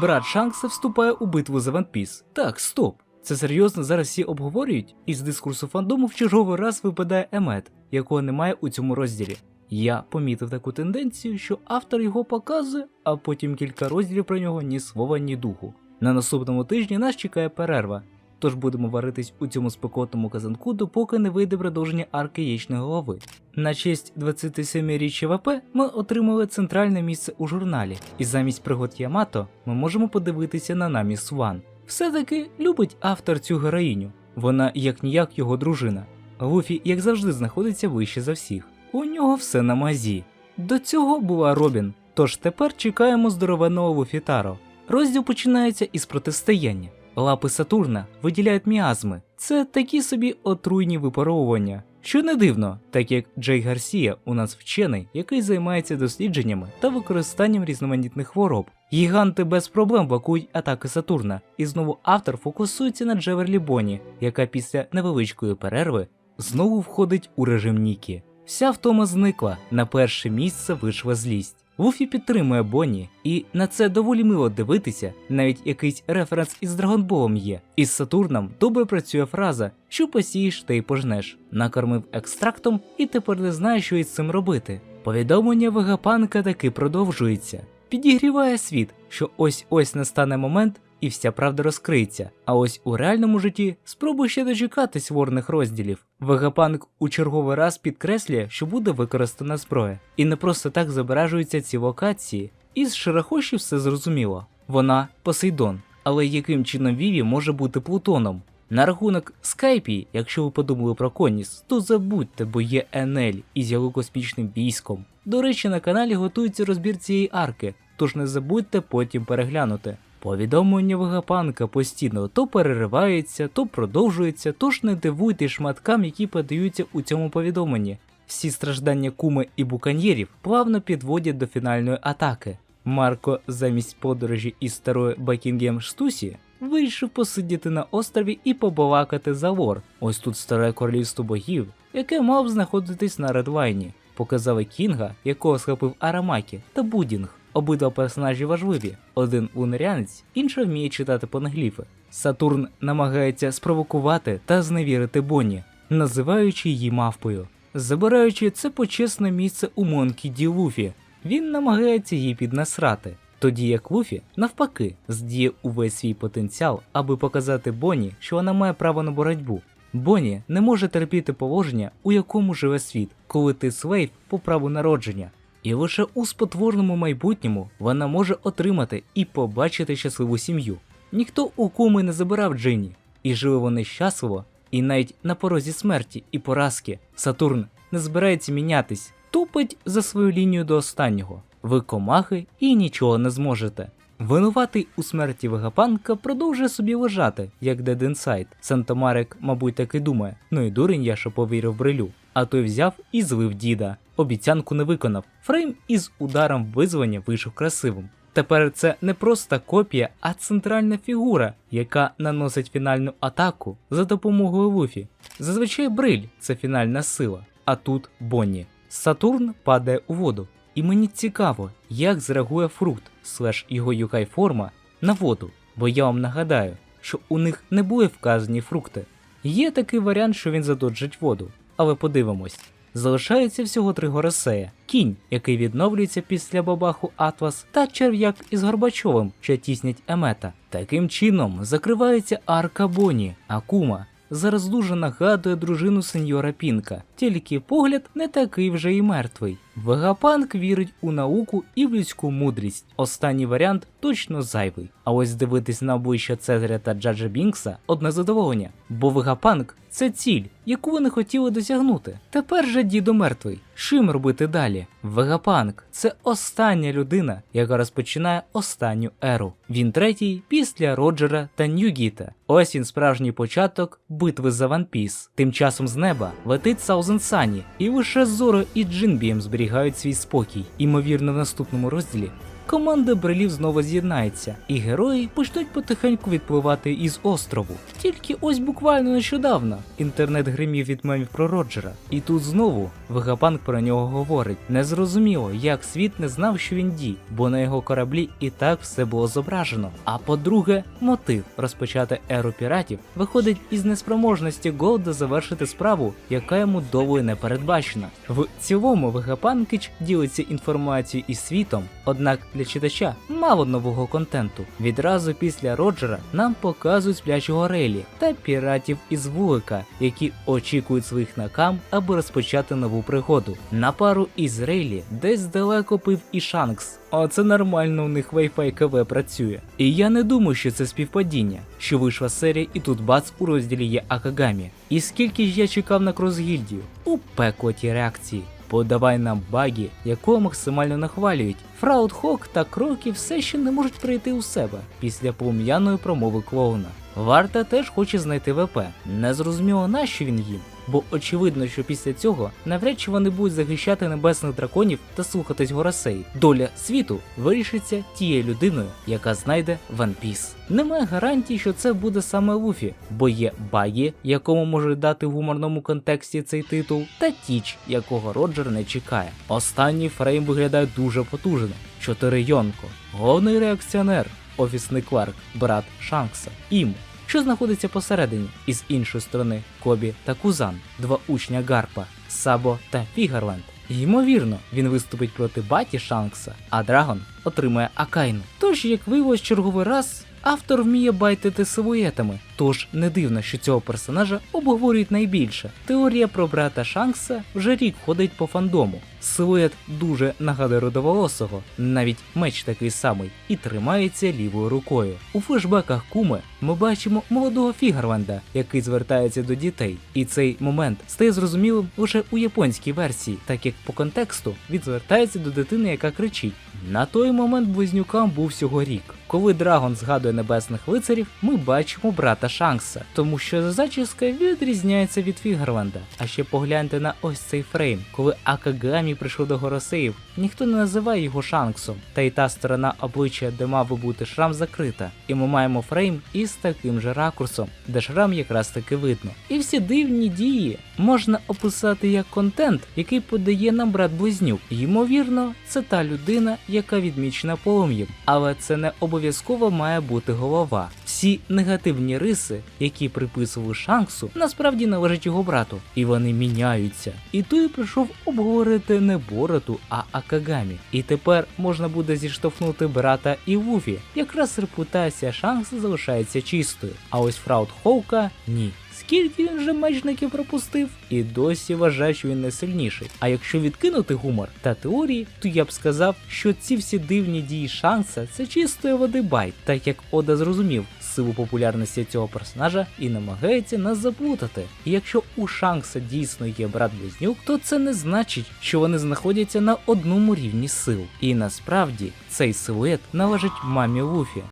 брат Шанкса вступає у битву за One Piece. Так, стоп. Це серйозно зараз всі обговорюють? Із дискурсу фандому в черговий раз випадає Емет, якого немає у цьому розділі. Я помітив таку тенденцію, що автор його показує, а потім кілька розділів про нього ні слова, ні духу. На наступному тижні нас чекає перерва, тож будемо варитись у цьому спекотному казанку, допоки не вийде продовження арки яєчної голови. На честь 27-річчя ВП ми отримали центральне місце у журналі, і замість пригод Ямато ми можемо подивитися на намі Сван. Все-таки любить автор цю героїню. Вона як ніяк його дружина. Луфі, як завжди, знаходиться вище за всіх. У нього все на мазі. До цього була Робін. Тож тепер чекаємо здоровенного Луфі Таро. Розділ починається із протистояння. Лапи Сатурна виділяють міазми. Це такі собі отруйні випаровування. Що не дивно, так як Джей Гарсія у нас вчений, який займається дослідженнями та використанням різноманітних хвороб. Гіганти без проблем блокують атаки Сатурна, і знову автор фокусується на Джеверлі Боні, яка після невеличкої перерви знову входить у режим Нікі. Вся втома зникла, на перше місце вийшла злість. Луфі підтримує Бонні, і на це доволі мило дивитися, навіть якийсь референс із Драгонболом є. Із Сатурном добре працює фраза, що посієш те й пожнеш. Накормив екстрактом і тепер не знає, що із цим робити. Повідомлення Вегапанка таки продовжується. Підігріває світ, що ось ось настане момент, і вся правда розкриється. А ось у реальному житті спробуй ще дочекатись ворних розділів. Вегапанк у черговий раз підкреслює, що буде використана зброя. І не просто так зображуються ці локації. Із Широхоші все зрозуміло. Вона Посейдон. Але яким чином Віві може бути Плутоном? На рахунок Скайпі, якщо ви подумали про Коніс, то забудьте, бо є Енель із його космічним військом. До речі, на каналі готується розбір цієї арки, тож не забудьте потім переглянути. Повідомлення Вегапанка постійно то переривається, то продовжується, тож не дивуйтесь шматкам, які подаються у цьому повідомленні. Всі страждання куми і буканьєрів плавно підводять до фінальної атаки. Марко замість подорожі із старої Бакінгем Штусі вирішив посидіти на острові і побалакати за лор. Ось тут старе королівство богів, яке мав знаходитись на Редлайні. Показали Кінга, якого схопив Арамакі, та Будінг. Обидва персонажі важливі: один лунарянець, інший вміє читати понегліфи. Сатурн намагається спровокувати та зневірити Бонні, називаючи її мавпою. Забираючи це почесне місце у Монкі Ді Луфі, він намагається її піднасрати. Тоді як Луфі, навпаки, здіє увесь свій потенціал, аби показати Бонні, що вона має право на боротьбу. Бонні не може терпіти положення, у якому живе світ, коли ти слейв по праву народження. І лише у спотворному майбутньому вона може отримати і побачити щасливу сім'ю. Ніхто у куми не забирав Джині, і жили вони щасливо, і навіть на порозі смерті і поразки Сатурн не збирається мінятись, тупить за свою лінію до останнього. Ви комахи і нічого не зможете. Винуватий у смерті Вегапанка продовжує собі лежати, як Inside. Сантомарик, мабуть, так і думає. Ну і дурень я що повірив брилю. А той взяв і злив діда. Обіцянку не виконав. Фрейм із ударом визвання вийшов красивим. Тепер це не просто копія, а центральна фігура, яка наносить фінальну атаку за допомогою Луфі. Зазвичай бриль це фінальна сила, а тут Бонні. Сатурн падає у воду. І мені цікаво, як зреагує фрукт слеш його юкай форма на воду, бо я вам нагадаю, що у них не були вказані фрукти. Є такий варіант, що він задоджить воду, але подивимось. Залишається всього три Горесея, кінь, який відновлюється після бабаху Атлас, та черв'як із Горбачовим, що тіснять Емета. Таким чином закривається арка Боні, Акума. Зараз дуже нагадує дружину сеньора Пінка, тільки погляд не такий вже і мертвий. Вегапанк вірить у науку і в людську мудрість. Останній варіант точно зайвий. А ось дивитись на обличчя Цезаря та Джаджа Бінкса одне задоволення, бо Вегапанк це ціль, яку вони хотіли досягнути. Тепер же дідо мертвий. Їм робити далі? Вегапанк це остання людина, яка розпочинає останню еру. Він третій після Роджера та Ньюгіта. Ось він справжній початок битви за Ван Піс. Тим часом з неба летить Саузен Сані, і лише Зоро і Джинбієм зберігають свій спокій. Імовірно, в наступному розділі команда брелів знову з'єднається, і герої почнуть потихеньку відпливати із острову. Тільки ось буквально нещодавно інтернет гримів від мемів про Роджера. І тут знову Вегапанк про нього говорить. Незрозуміло, як світ не знав, що він ді, бо на його кораблі і так все було зображено. А по-друге, мотив розпочати еру піратів виходить із неспроможності Голда завершити справу, яка йому довго не передбачена. В цілому Вегапанкич ділиться інформацією із світом, однак для читача мало нового контенту. Відразу після Роджера нам показують сплячого Рейлі та піратів із вулика, які очікують своїх накам, аби розпочати нову пригоду. На пару із Рейлі десь далеко пив і Шанкс. Оце нормально у них Wi-Fi КВ працює. І я не думаю, що це співпадіння, що вийшла серія, і тут бац у розділі є Акагамі. І скільки ж я чекав на кросгільдію? У пекло ті реакції. Подавай нам багі, якого максимально нахвалюють. Фраудхок та Крокі все ще не можуть прийти у себе після полум'яної промови клоуна. Варта теж хоче знайти ВП. Незрозуміло нащо він їм, бо очевидно, що після цього навряд чи вони будуть захищати небесних драконів та слухатись Горосей. Доля світу вирішиться тією людиною, яка знайде One Piece. Немає гарантій, що це буде саме Луфі, бо є Багі, якому може дати в гуморному контексті цей титул, та Тіч, якого Роджер не чекає. Останній фрейм виглядає дуже потужно. Чотири Йонко, головний реакціонер, офісний Кларк, брат Шанкса, Ім, що знаходиться посередині, і з іншої сторони Кобі та Кузан, два учня Гарпа, Сабо та Фігарленд. Ймовірно, він виступить проти баті Шанкса, а Драгон отримає Акайну. Тож, як виявилось черговий раз, автор вміє байтити силуетами, тож не дивно, що цього персонажа обговорюють найбільше. Теорія про брата Шанкса вже рік ходить по фандому. Силует дуже нагадує родоволосого, навіть меч такий самий, і тримається лівою рукою. У флешбеках Куми ми бачимо молодого Фігарленда, який звертається до дітей, і цей момент стає зрозумілим лише у японській версії, так як по контексту він звертається до дитини, яка кричить. На той момент близнюкам був всього рік. Коли Драгон згадує небесних лицарів, ми бачимо брата Шанкса, тому що зачіска відрізняється від Фігарленда. А ще погляньте на ось цей фрейм, коли Акагамі прийшов до Горосеїв, ніхто не називає його Шанксом, та й та сторона обличчя, де мав би бути шрам, закрита. І ми маємо фрейм із таким же ракурсом, де шрам якраз таки видно. І всі дивні дії можна описати як контент, який подає нам брат Близнюк. Ймовірно, це та людина, яка відмічена полум'ям, але це не обов'язково має бути голова. Всі негативні риси, які приписували Шанксу, насправді належать його брату, і вони міняються. І той прийшов обговорити не Бороту, а Акагамі. І тепер можна буде зіштовхнути брата і Вуфі. Якраз репутація Шанкса залишається чистою. А ось Фрауд Хоука ні. Скільки він вже мечників пропустив, і досі вважає, що він не сильніший. А якщо відкинути гумор та теорії, то я б сказав, що ці всі дивні дії шанса це чистої води байт, так як Ода зрозумів силу популярності цього персонажа і намагається нас заплутати. І якщо у Шанкса дійсно є брат близнюк, то це не значить, що вони знаходяться на одному рівні сил. І насправді цей силует належить мамі Луфі.